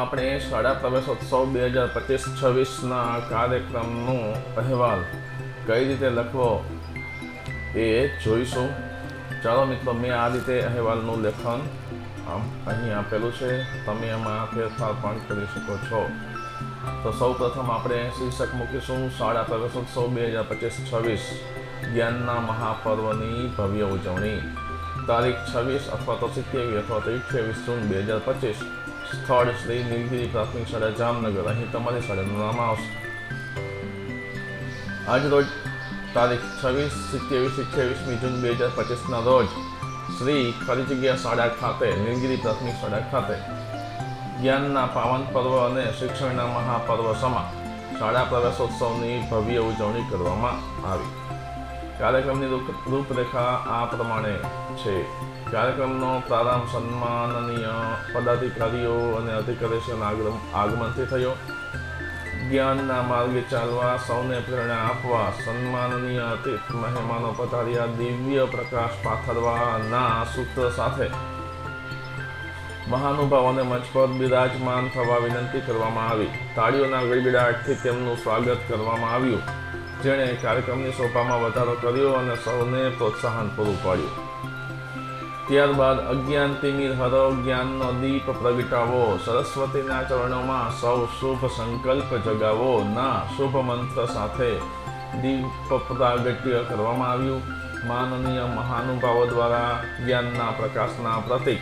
આપણે શાળા પ્રવેશોત્સવ બે હજાર પચીસ છવ્વીસના કાર્યક્રમનો અહેવાલ કઈ રીતે લખવો એ જોઈશું. ચાલો મિત્રો, મેં આ રીતે અહેવાલનું લેખન આમ અહીં આપેલું છે. તમે એમાં ફેરફાર પણ કરી શકો છો. તો સૌ પ્રથમ આપણે શીર્ષક મૂકીશું. શાળા પ્રવેશોત્સવ બે હજાર પચીસ છવ્વીસ, જ્ઞાનના મહાપર્વની ભવ્ય ઉજવણી. તારીખ છવ્વીસ અથવા તો સિત્તેવીસ અથવા તો અઠ્યાવીસ જૂન બે હજાર પચીસ. સ્થળ શ્રી નીલગિરી પ્રાથમિક શાળા જામનગર અહીં તમારી શાળાનું નામ આવશે આજ રોજ તારીખ છવ્વીસ સિત્તેવીસ અઠ્યાવીસમી જૂન બે હજાર પચીસના રોજ શ્રી ખરી જગ્યા શાળા ખાતે નીલગિરી પ્રાથમિક શાળા ખાતે જ્ઞાનના પાવન પર્વ અને શિક્ષણના મહાપર્વ સમા શાળા પ્રવેશોત્સવની ભવ્ય ઉજવણી કરવામાં આવી કાર્યક્રમની રૂપરેખા આ પ્રમાણે છે. કાર્યક્રમનો પ્રારંભ સન્માનનીય પદાધિકારીઓ અને અધિકારીઓના આગમ- આગમનથી થયો. જ્ઞાનના માર્ગે ચાલવા, સૌને પ્રેરણા આપવા, સન્માનનીય અતિથ મહેમાનો પધાર્યા, દિવ્ય પ્રકાશ પાથરવાના સૂત્ર સાથે. મહાનુભાવોને મંચ પર બિરાજમાન થવા વિનંતી કરવામાં આવી. તાળીઓના ગડગડાટથી તેમનું સ્વાગત કરવામાં આવ્યું. જેણે કાર્યક્રમની શોભામાં વધારો કર્યો અને સૌને પ્રોત્સાહન પૂરું પાડ્યું. ત્યારબાદ અજ્ઞાન તિમિર હરો જ્ઞાનનો દીપ પ્રગટાવો, સરસ્વતીના ચરણોમાં સૌ શુભ સંકલ્પ જગાવો, ના શુભ મંત્ર સાથે દીપ પ્રાગટ્ય કરવામાં આવ્યું. માનનીય મહાનુભાવો દ્વારા જ્ઞાનના પ્રકાશના પ્રતીક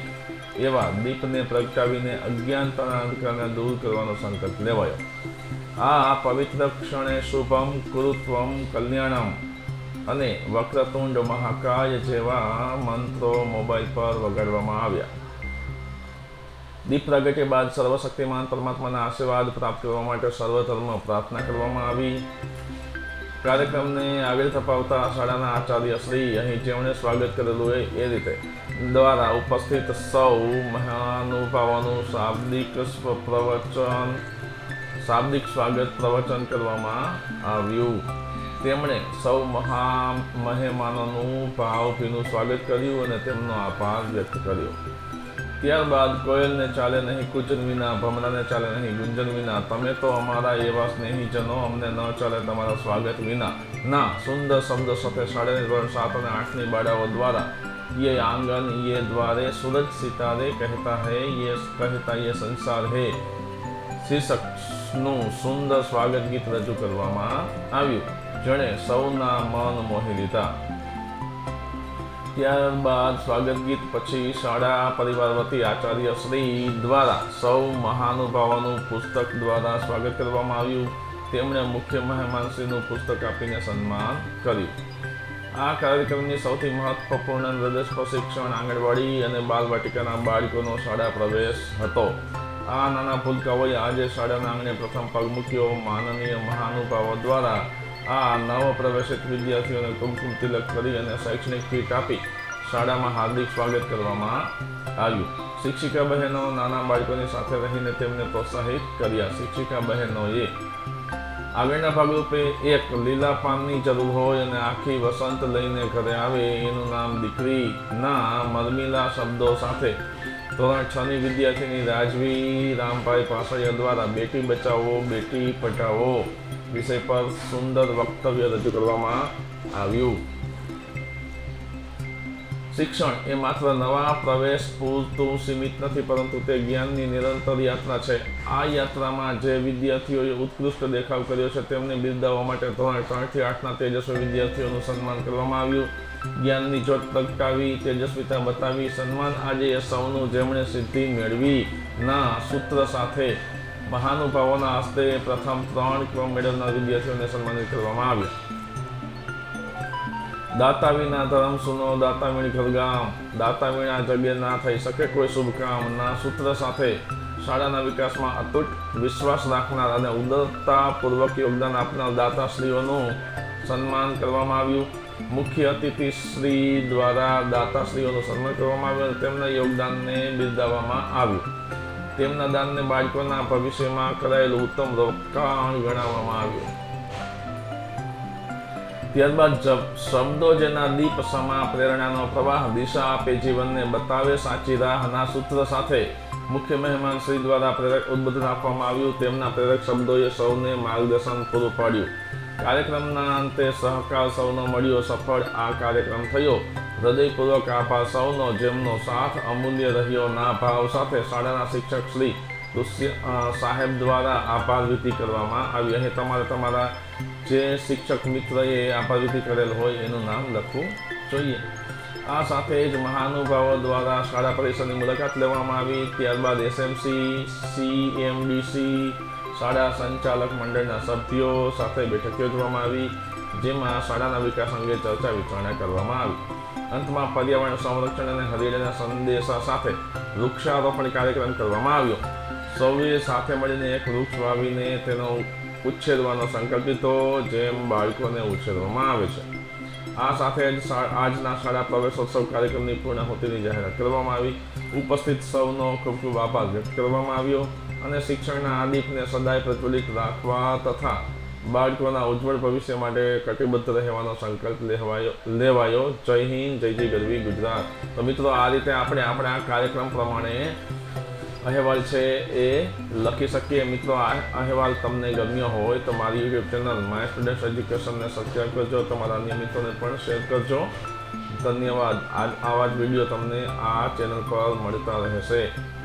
એવા દીપને પ્રગટાવીને અજ્ઞાનતાના દૂર કરવાનો સંકલ્પ લેવાયો. આ પવિત્ર ક્ષણે શુભમ કુરુત્વમ કલ્યાણમ અને વક્રતુંડ મહાકાય જેવા મંત્રો મોબાઈલ પર વગાડવામાં આવ્યા. દીપ પ્રગટ્ય બાદ સર્વશક્તિમાન પરમાત્માના આશીર્વાદ પ્રાપ્ત કરવા માટે સર્વધર્મ પ્રાર્થના કરવામાં આવી. કાર્યક્રમને આગળ થપાવતા શાળાના આચાર્ય શ્રી અહીં જેમણે સ્વાગત કરેલું હોય એ રીતે દ્વારા ઉપસ્થિત સૌ મહાનુભાવોનું શાબ્દિક પ્રવચન શાબ્દિક સ્વાગત પ્રવચન કરવામાં આવ્યું તેમણે સૌ મહા મહેમાનોનું ભાવભીનું સ્વાગત કર્યું અને તેમનો આભાર વ્યક્ત કર્યો ત્યારબાદ કોયલને ચાલે નહીં કુંજન વિના ભમરાને ચાલે નહીં ગુંજન વિના તમે તો અમારા એવા સ્નેહીજનો અમને ન ચાલે તમારા સ્વાગત વિના ના સુંદર શબ્દ સાથે સાડા ધોરણ સાત અને આઠની બાળાઓ દ્વારા ये आंगन ये द्वारे सूरज सितारे कहता है ये कहता ये संसार है શીર્ષકનું સુંદર સ્વાગત ગીત રજૂ કરવામાં આવ્યું. જેણે સૌના મન મોહી લીધા. ત્યારબાદ સ્વાગત ગીત પછી શાળા પરિવાર વતી આચાર્ય શ્રી દ્વારા સૌ મહાનુભાવોનું પુસ્તક દ્વારા સ્વાગત કરવામાં આવ્યું. તેમણે મુખ્ય મહેમાનશ્રીનું પુસ્તક આપીને સન્માન કર્યું. આ કાર્યક્રમની સૌથી મહત્વપૂર્ણ હૃદય શિક્ષણ આંગણવાડી અને બાલવાટિકાના બાળકોનો શાળા પ્રવેશ હતો. આ નાના ભૂલકાઓએ આજે શાળાના આંગણે પ્રથમ પગ મૂક્યો. માનનીય મહાનુભાવો દ્વારા આ નવ પ્રવેશિત વિદ્યાર્થીઓને કુમકુમ તિલક કરી અને શૈક્ષણિક કીટ આપી શાળામાં હાર્દિક સ્વાગત કરવામાં આવ્યું. શિક્ષિકા બહેનો નાના બાળકોની સાથે રહીને તેમને પ્રોત્સાહિત કર્યા. શિક્ષિકા બહેનોએ આગળના ભાગરૂપે એક લીલા પાનની જરૂર હોય અને આખી વસંત લઈને ઘરે આવે એનું નામ દીકરી ના મરમીલા શબ્દો સાથે ધોરણ છ ની વિદ્યાર્થીની રાજવી, રામભાઈ પાસળિયા દ્વારા બેટી બચાવો, બેટી પઢાવો વિષય પર સુંદર વક્તવ્ય રજૂ કરવામાં આવ્યું. શિક્ષણ એ માત્ર નવા પ્રવેશ પૂરતું સીમિત નથી, પરંતુ તે જ્ઞાનની નિરંતર યાત્રા છે. આ યાત્રામાં જે વિદ્યાર્થીઓએ ઉત્કૃષ્ટ દેખાવ કર્યો છે, તેમને બિરદાવવા માટે ધોરણ ત્રણથી આઠના તેજસ્વી વિદ્યાર્થીઓનું સન્માન કરવામાં આવ્યું. જ્ઞાનની જોત પ્રગટાવી, તેજસ્વીતા બતાવી, સન્માન આજે એ સૌનું જેમણે સિદ્ધિ મેળવી. ના, સૂત્ર સાથે મહાનુભાવોના હસ્તે પ્રથમ ત્રણ ક્રમ મેળવનાર વિદ્યાર્થીઓને સન્માનિત કરવામાં આવ્યા. દાતા વિના ધર્મ સુનો, દાતા વીણ ઘરગામ, દાતા વિના જગ્ય ના થઈ શકે કોઈ શુભ કામ. ના સૂત્ર સાથે શાળાના વિકાસમાં અતૂટ વિશ્વાસ રાખનાર અને ઉદારતાપૂર્વક યોગદાન આપનાર દાતાશ્રીઓનું સન્માન કરવામાં આવ્યું. મુખ્ય અતિથિ શ્રી દ્વારા દાતાશ્રીઓનું સન્માન કરવામાં આવ્યું તેમના યોગદાનને બિરદાવવામાં આવ્યું. તેમના દાનને બાળકોના ભવિષ્યમાં કરાયેલું ઉત્તમ રોકાણ ગણાવવામાં આવ્યું. ત્યારબાદ શબ્દો જેના દીપ સમા પ્રેરણાનો પ્રવાહ, દિશા આપે જીવનને બતાવે સાચી રાહના સૂત્ર સાથે મુખ્ય મહેમાન શ્રી દ્વારા પ્રેરક ઉદ્બોધન આપવામાં આવ્યું. તેમના પ્રેરક શબ્દોએ સૌને માર્ગદર્શન પૂરું પાડ્યું. કાર્યક્રમના અંતે સહકાર સૌનો મળ્યો સફળ. આ કાર્યક્રમ થયો. હૃદયપૂર્વક આભાર સૌનો, જેમનો સાથ અમૂલ્ય રહ્યો. ના ભાવ સાથે શાળાના શિક્ષક શ્રી સાહેબ દ્વારા આભાર વિધિ કરવામાં આવી અહીં તમારે તમારા જે શિક્ષક મિત્રએ આભાર કરેલ હોય એનું નામ લખવું જોઈએ. આ સાથે જ મહાનુભાવો દ્વારા શાળા પરિસરની મુલાકાત લેવામાં આવી. ત્યારબાદ એસએમસી સીએમડીસી શાળા સંચાલક મંડળના સભ્યો સાથે બેઠક યોજવામાં આવી, જેમાં શાળાના વિકાસ અંગે ચર્ચા વિચારણા કરવામાં આવી. અંતમાં પર્યાવરણ સંરક્ષણ અને હરિયાળાના સંદેશા સાથે વૃક્ષારોપણ કાર્યક્રમ કરવામાં આવ્યો. સૌએ સાથે મળીને એક વૃક્ષ વાવીને તેનો ઉછેરવાનો સંકલ્પ લીધો, જેમ બાળકોને ઉછેરવામાં આવે છે. આ સાથે જ આજના શાળા પ્રવેશોત્સવ કાર્યક્રમની પૂર્ણાહુતિની જાહેરાત કરવામાં આવી. ઉપસ્થિત સૌનો ખૂબ ખૂબ આભાર વ્યક્ત કરવામાં આવ્યો અને શિક્ષણના આ દીપને સદાય પ્રજ્વલિત રાખવા તથા બાળકોના ઉજ્જવળ ભવિષ્ય માટે કટિબદ્ધ રહેવાનો સંકલ્પ લેવાયો લેવાયો. જય હિન્દ, જય જય ગરવી ગુજરાત. તો મિત્રો, આ રીતે આપણે આપણા કાર્યક્રમ પ્રમાણે અહેવાલ છે એ લખી શકીએ. મિત્રો, આ અહેવાલ તમને ગમ્યો હોય તો મારી યુટ્યુબ ચેનલ માય સ્ટુડન્ટ્સ એજ્યુકેશનને સબસ્ક્રાઈબ કરજો. તમારા અન્ય મિત્રોને પણ શેર કરજો. ધન્યવાદ. આજ આવા જ વીડિયો તમને આ ચેનલ પર મળતા રહેશે.